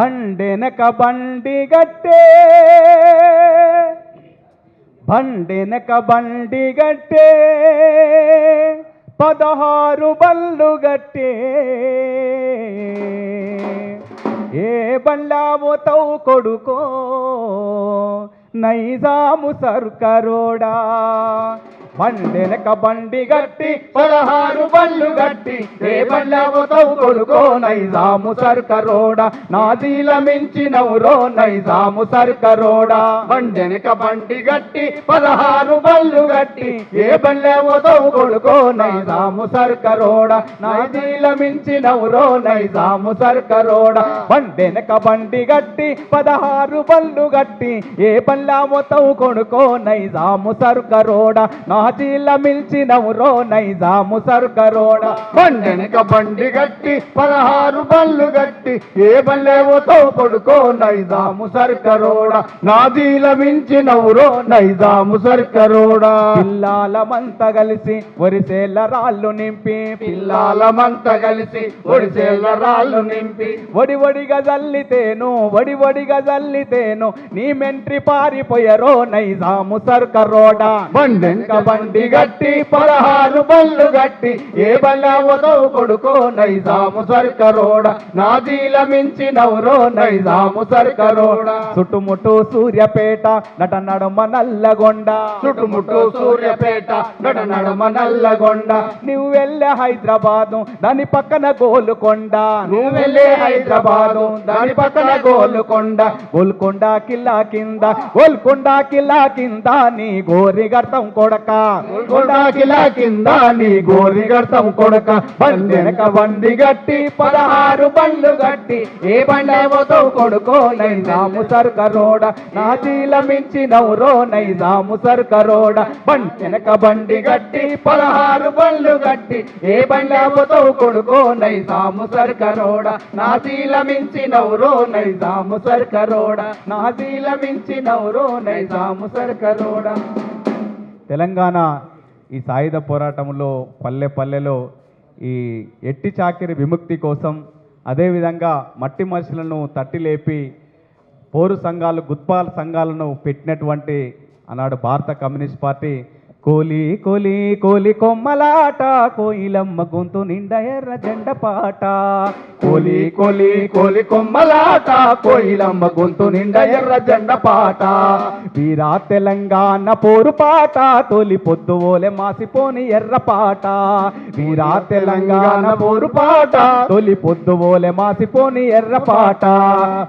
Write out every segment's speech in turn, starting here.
బండెనక బండి గట్టే బండెనక బండి గట్టే పదహారు బళ్ళు గట్టే ఏ బండాముతవు కొడుకో నైజాము సర్కరోడా మండెనక బండి గట్టి పదహారు బళ్ళు గట్టి ఏ బళ్ళవుతావు కొడుకో నైజాము సర్కరోడా. నాదీల మించి మించినవురో నైజాము సర్కరోడా. మండెనక బండి గట్టి పదహారు బళ్ళు గట్టి ఏ బళ్ళవుతావు కొడుకో నైజాము సర్కరోడా. నాదీల మించి మించినవురో నైజాము సర్కరోడా. బండెనక బండి గట్టి పదహారు బళ్ళు గట్టి ఏ బళ్ళవుతావు కొడుకో నైజాము సర్కరోడా. నాదీల మించినవురో నైజాము సర్కరోడా. బండెనక బండి గట్టి పదహారు బళ్ళు గట్టి ఏ బళ్ళేవోతో కొడుకో నైజాము సర్కరోడా. నాదీల మించినవురో నైజాము సర్కరోడా. పిల్లాలమంతా కలిసి వరిసేల రాళ్ళు నింపి. పిల్లాలమంత కలిసి ఒడిసేళ్ళ రాళ్ళు నింపి. వడి వడిగా జల్లితేను వడి వడిగా జల్లితేను నీ మెంట్రి పారిపోయరో నైజాము సర్కరోడా. బండెనక బండి గట్టి పదహారు బళ్ళు గట్టి. ఏ బళ్ళేవోతో కొడుకో నైజాము సర్కరోడా. నాదీల మించినవురో నైజాము సర్కరోడా. చుట్టుముట్టు సూర్యపేట నట నడుమ నల్లగొండ. చుట్టుముట్టు సూర్యపేట నడ నడమ నల్లగొండ. నువ్వు వెళ్ళే హైదరాబాదు దాని పక్కన గోలుకొండ. నువ్వు వెళ్ళే హైదరాబాదు దాని పక్కన గోలుకొండ. గోల్కొండ కిల్లా కింద గోల్కొండ కిల్లా కింద నీ గోరి గర్తం కొడక. గోల్కొండకిల కింద నీ గోరి గడతాం కొడక బండెనక బండి గట్టి పదహారు బండ్లు గట్టి ఏ బండేమోతో కొడుకో నైజాము సర్కరోడ నా చీల మించి నవ్వురో నైజాము సర్కరోడ బండెనక బండి గట్టి పదహారు బండ్లు గట్టి ఏ బండేమోతో కొడుకో నైజాము సర్కరోడ నా శీల మించి నవ్వురో నైజాము సర్కరోడ నా చీల మించి నవ్వురో నైజాము సర్కరోడ తెలంగాణ ఈ సాయుధ పోరాటంలో పల్లె పల్లెలో ఈ ఎట్టి చాకిరి విముక్తి కోసం అదేవిధంగా మట్టి మనుషులను తట్టి లేపి పోరు సంఘాలు గుత్పాల సంఘాలను పెట్టినటువంటి ఆనాడు భారత కమ్యూనిస్ట్ పార్టీ కోలి కోలి కోలి కొమ్మలాట కోయిలమ్మ గొంతు నిండా ఎర్ర జెండ పాట. కోలి కోలి కోలి కొమ్మలాట కోయిలమ్మ గొంతు నిండా ఎర్ర జెండ పాట. వీరా తెలంగాణ పోరు పాట తొలి పొద్దు ఓలే మాసిపోని ఎర్ర పాట. వీరా తెలంగాణ పోరు పాట తొలి పొద్దు ఓలే మాసిపోని ఎర్ర పాట.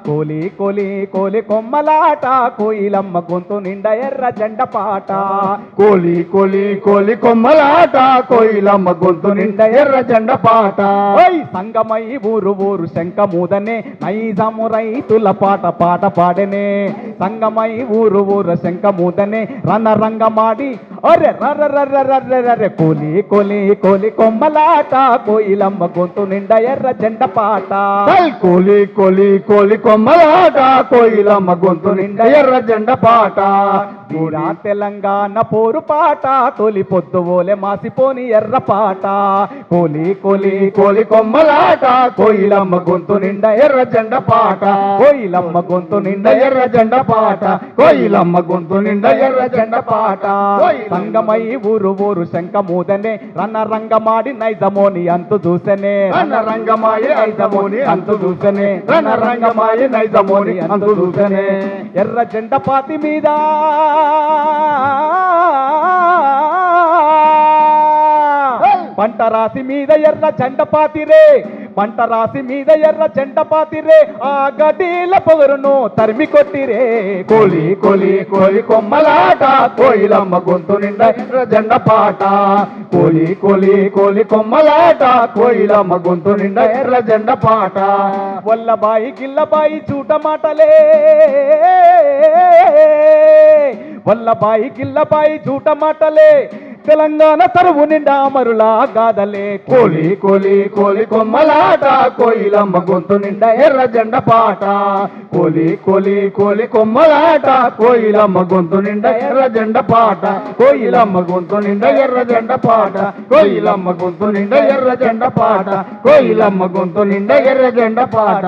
కోలి కోలి కోలి కొమ్మలాట కోయిలమ్మ గొంతు నిండా ఎర్ర జెండ పాట. కోలి కొలి కొలి కొమ్మలాట కోయిలమ్మ గొంతు నిండా ఎర్ర జెండ పాట. సంగమై ఊరు ఊరు శంఖమూదనే నైజము రైతుల పాట పాట పాడనే. సంగమై ఊరు ఊరు శంఖమూదనే రణరంగమాడి రంగమాడి అరే రర రర రర రర కోలి కోలి కోలి కొమ్మలాట కోయిలమ్మ గొంతు నిండా ఎర్ర జెండ పాట. కోలి కోలి కోలి కొమ్మలాట కోయిలమ్మ గొంతు నిండా ఎర్ర జెండ పాట. వీరా తెలంగాణ పోరు పాట తొలి పొద్దు ఓలే మాసిపోని ఎర్ర పాట. కోలి కోలి కోలి కొమ్మలాట కోయిలమ్మ గొంతు నిండా ఎర్ర జెండ పాట. కోయిలమ్మ గొంతు నిండా ఎర్ర జెండ పాట. కోయిలమ్మ గొంతు నిండా ఎర్ర జెండ పాట. సంగమై ఊరు ఊరు శంఖమూదనే రన్న రంగమాడి నైజమోని అంతు చూసనే. రణ రంగమాయి ఐదమోని అంతు చూసనే. రణ రంగమాయి నైజమోని అంతు చూసనే. ఎర్ర జెండ పాతి మీద. పంట రాసి మీద ఎర్ర జెండ పాతిరే. పంట రాసి మీద ఎర్ర చెంట పాతిరే ఆ గడీల పొగరును తరిమి కొట్టిరే. కోలి కోలి కోలి కొమ్మలాట కోయిలమ్మ గొంతు నిండా ఎర్ర జెండ పాట. కోలి కోలి కోలి కొమ్మలాట కోయిలమ్మ గొంతు నిండా ఎర్ర జెండ పాట. వల్లబాయి గిల్లబాయి చూట మాటలే. వల్లబాయి గిల్లబాయి చూట మాటలే. తెలంగాణ తరువు నిండా అమరులా గాదలే కోలి కోలి కోలి కొమ్మలాట కోయిలమ్మ గొంతు నిండా ఎర్ర జెండ పాట. కోలి కోలి కోలి కొమ్మలాట కోయిలమ్మ గొంతు నిండా ఎర్ర జెండ పాట. కోయిలమ్మ గొంతు నిండా ఎర్ర జెండ పాట. కోయిలమ్మ గొంతు నిండా ఎర్ర జెండ పాట. కోయిలమ్మ గొంతు నిండా ఎర్ర జెండ పాట.